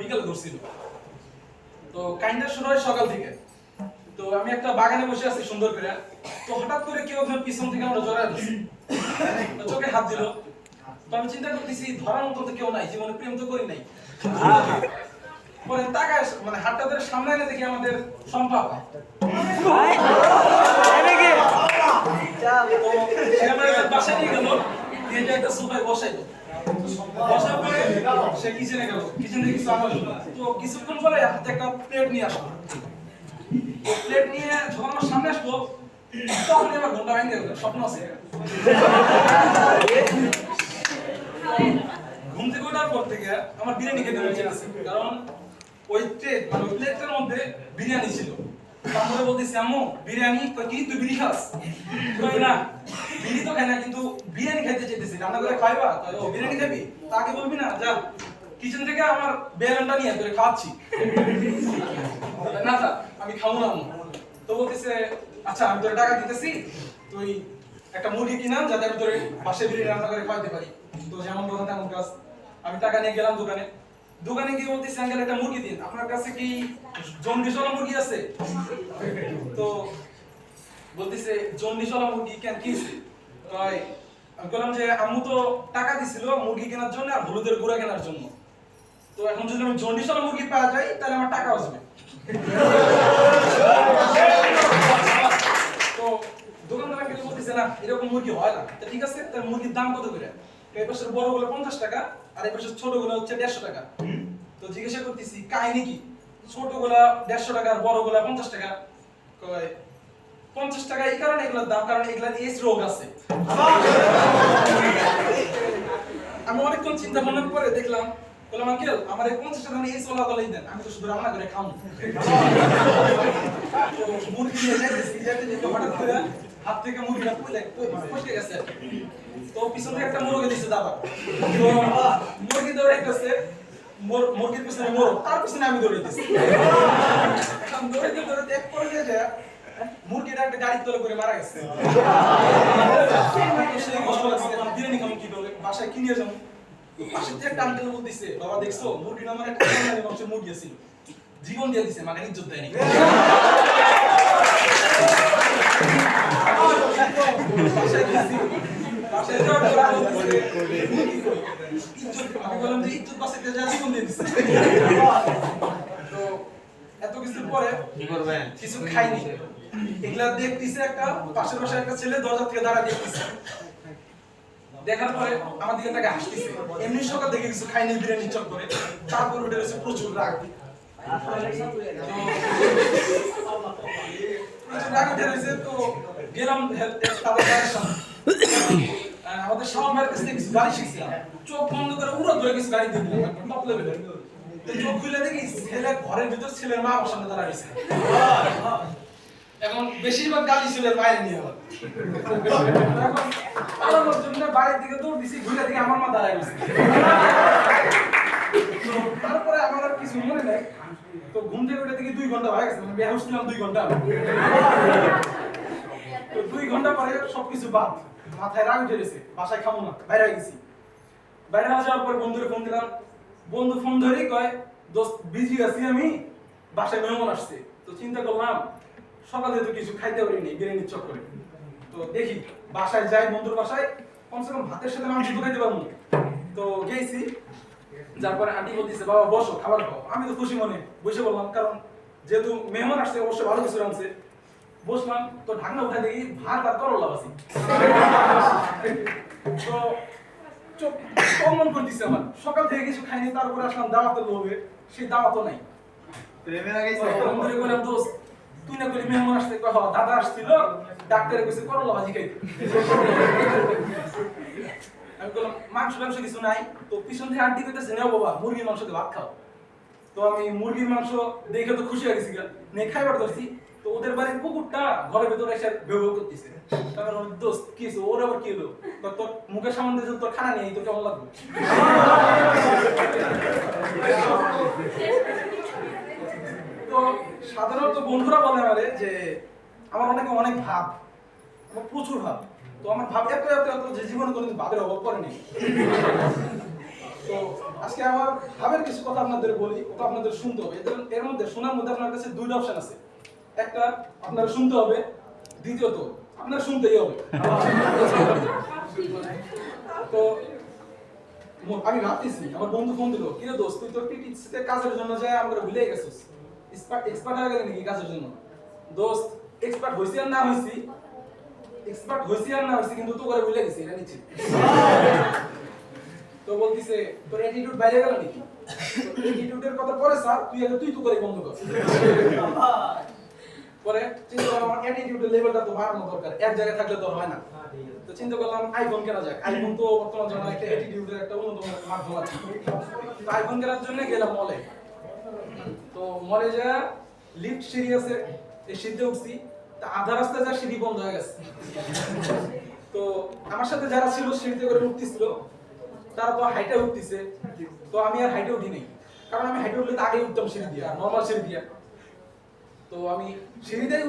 বিকালে ধরছিল তো কাইন্ডার শুরু হয় সকাল থেকে তো আমি একটা বাগানে বসে আছি সুন্দর করে তো হঠাৎ করে কেউ একজন পিছন থেকে আমরা জড়ায় ধরছি চোখে হাত দিল তো আমি চিন্তা করতেছি ধরার মতো তো কেউ নাই জীবনে প্রেম তো করি নাই পরে তাকায় মানে হাতটা ধরে সামনে এনে দেখি আমাদের সম্পাপ তো সে আমার একটা বাসায় নিয়ে গেল প্লেট প্লেট ঘুম থেকে ওঠার পর থেকে আমার বিরিয়ানি খেতে মনে কারণ ওই ট্রে মানে প্লেটের মধ্যে বিরিয়ানি ছিল। তারপরে বলতেছি, আম্মু, বিরিয়ানি কি? তুই না। বিড়ি তো খাই না কিন্তু বিরিয়ানি খাইতে চাইতেছি। রান্না করে খাইবা? কই, ও বিরিয়ানি খাবি? তাকে বলবি না যা কিচেন থেকে আমার বেলনটা নিয়ে তোরে খাওয়াচ্ছি। না যা আমি খাব না তো বলতেছে আচ্ছা আমি তোরে টাকা দিতেছি তুই একটা মুরগি কিনাম যাতে আমি তোরে পাশে বিরিয়ানি রান্না করে খাওয়াতে পারি। তো যেমন কথা তেমন কাজ আমি টাকা নিয়ে গেলাম দোকানে। দোকানে গিয়ে বলতেছি আঙ্কেল একটা মুরগি দিন। আপনার কাছে কি জন্ডিসওয়ালা মুরগি আছে? তো বলতেছে জন্ডিসওয়ালা মুরগি কেন কি? কয় আমি বললাম যে, আম্মু তো টাকা দিছিল মুরগি কেনার জন্য আর হলুদের গুঁড়া কেনার জন্য। তো এখন যদি আমি জন্ডিসওয়ালা মুরগি পাওয়া যায়, তাহলে আমার টাকা আসবে। তো দোকানদার আঙ্কেল বলতেছে, না, এরকম মুরগি হয় না। তো ঠিক আছে তার মুরগির দাম কত করে? এই পাশের বড়গুলো পঞ্চাশ টাকা, আর এই পাশের ছোটগুলো হচ্ছে দেড়শো টাকা। তো জিজ্ঞাসা করতেছি, কাহিনী কি? ছোটগুলা দেড়শো টাকা, আর বড়গুলা পঞ্চাশ টাকা। কয় পঞ্চাশ টাকা, এই কারণে এগুলোর দাম, কারণ এগুলা এস রোগ আছে। আমি অনেকক্ষণ চিন্তা ভাবনা করে দেখলাম, বললাম, আঙ্কেল, আমার এই পঞ্চাশ টাকা এস ওলা গলাই দেন, আমি তো শুধু রান্না করে খাব হাত থেকে মুরগিটা পড়ে ফসকে গেছে। তো পিছন একটা মুরগি দিছে দাদা। তো, মুরগি দৌড়াইতেছে মোর- মুরগির পিছনে মোর, তার পিছনে আমি দৌড়াইতেছি দৌড়াইতে দৌড়াইতে এক পর্যায়ে যায় মুরগিটা একটা গাড়ির তলে করে মারা গেছে সেই কষ্ট লাগছে এখন বিরিয়ানি খাব কি বলে বাসায় কিনে যাব পাশে থেকে একটা আঙ্কেল বলতেছে বাবা দেখছ মুরগি আমার একটা মানুষের মুরগি ছিল জীবন দিয়ে দিছে মাকে ইজ্জত দেয়নি বাসায়। বাসায়? ইজ্জত, আমি বললাম যে ইজ্জত বাঁচাইতে জীবন দিয়ে দিছে। এত কিছুর পরে কি করবেন? কিছু খাইনি। এগুলা দেখতেছে একটা পাশের পাশে একটা ছেলে দরজা থেকে দাঁড়া দেখতেছে। দেখার পরে আমার দিকে তাকে হাসতেছে। এমনি সকাল থেকে কিছু খাইনি বিরিয়ানি চক করে। তারপর উঠে গেছে প্রচুর রাগ। প্রচুর রাগ উঠে রয়েছে তো গেলাম তাদের সামনে। আমাদের শাওন ভাইয়ের কাছ থেকে কিছু গাড়ি শিখছিলাম। চোখ বন্ধ করে উড়ো ধরে কিছু গাড়ি দেখলাম টপ লেভেলের তো চোখ খুলে দেখি ছেলে ঘরের ভিতর ছেলের মা আমার সামনে এখন বেশিরভাগ গালি ছিল বাইরে নিয়ে আবার জন্য বাড়ির দিকে দৌড় দিছি ঘুরে দিকে আমার মা দাঁড়ায় গেছে তারপরে আমার আর কিছু মনে নেই। তো ঘুম থেকে উঠে দেখি দুই ঘণ্টা হয়ে গেছে মানে বেহুশ ছিলাম দুই ঘণ্টা। তো দুই ঘণ্টা পরে সবকিছু বাদ মাথায় রাগ উঠে গেছে বাসায় খাব না বাইরে গেছি। বাইরে যাওয়ার পর বন্ধুরে ফোন দিলাম বন্ধু ফোন ধরেই কয়, দোস্ত বিজি আছি আমি, বাসায় মেহমান আসছে। তো চিন্তা করলাম, সকালে তো কিছু খাইতে পারিনি বিরিয়ানির চক্করে। তো দেখি, বাসায় যাই বন্ধুর বাসায়, কমসে কম ভাতের সাথে মাংস তো খাইতে পারব তো গেছি, যার পরে আন্টি বলতেছে, বাবা, বসো, খাবার খাও। আমি তো খুশি মনে, বসে বললাম কারণ যেহেতু মেহমান আসছে অবশ্যই ভালো কিছু রাঁধছে। বসলাম, তো ঢাকনা উঠে দেখি, ভাত আর করলা বাসি তো চোখ কমন করতেছে আমার। সকাল থেকে কিছু খাইনি তারপরে আসলাম দাওয়াতের লোভে। সেই দাওয়াতও নাই। প্রেমের আগে ফোন বললাম দোস্ত তুই না করলি মেহমান আসতে? কয় দাদা আসছিল। ডাক্তারে কইছে করলা ভাজি খাইতে। আমি বললাম মাংস মাংস কিছু নাই। তো পিছন থেকে আন্টি কইতেছে নেও বাবা মুরগির মাংস দিয়ে ভাত খাও। তো আমি মুরগির মাংস দেখে তো খুশি হয়ে গেছি। নিয়ে খাইবার ধরছি। বাড়ির কুকুরটা ঘরের ভেতরে এসে বেউ করতেছে। তারপর আমি, দোস্ত কি হয়েছে? ওর আবার কি হলো? তোর মুখের সামনে তোর খানা নেই কেমন লাগবে? তো সাধারণত বন্ধুরা বলে আমারে যে আমার অনেকে অনেক ভাব আমার প্রচুর ভাব। তো আমার ভাব এত এত এত যে জীবনে কোনোদিন ভাবের অভাব পড়েনি। তো আজকে আমার ভাবের কিছু কথা আপনাদের বলি ওটা আপনাদের শুনতে হবে। এর মধ্যে শোনার মধ্যে আপনার কাছে দুইটা অপশন আছে। একটা আপনারা শুনতে হবে, দ্বিতীয়ত আপনারা শুনতেই হবে। তো আমি ভাবতেছি আমার বন্ধু ফোন দিল কিরে দোস্ত, তুই তোর টিটিসিতে কাজের জন্য যায়, আমরা ভুলে গেছিস। এক্সপার্ট এক্সপার্ট হয়ে গেলি নাকি কাজের জন্য? দোস্ত এক্সপার্ট হইছি আর না হইছি এক্সপার্ট হইছি আর না হইছি, কিন্তু তো করে ভুলে গেছি, এটা নিচ্ছি তো বলতিছে, তোর অ্যাটিটিউড বাইরে গেল নাকি? অ্যাটিটিউডের কথা পরে স্যার, তুই আগে তুই তো করে বন্ধ কর। পরে চিন্তা করলাম আমার অ্যাটিটিউডের লেভেলটা তো বাড়ানো দরকার। এক জায়গায় থাকলে তো হয় না। তো চিন্তা করলাম আইফোন কেনা যাক। আইফোন তো বর্তমান জন্য একটা অ্যাটিটিউডের একটা অন্যতম মাধ্যম আছে। তো আইফোন কেনার জন্য গেলাম মলে তো মলে যা লিফট সিঁড়ি আছে এই সিঁড়িতে উঠছি। তা আধা রাস্তায় যা সিঁড়ি বন্ধ হয়ে গেছে। তো আমার সাথে যারা ছিল সিঁড়িতে করে উঠতেছিল তারা তো হাইটে উঠতেছে। তো আমি আর হাইটে উঠি নাই। কারণ আমি হাইটে উঠলে তো আগে উঠতাম সিঁড়ি দিয়া নর্মাল সিঁড়ি দিয়া। তো আমি সেদিনই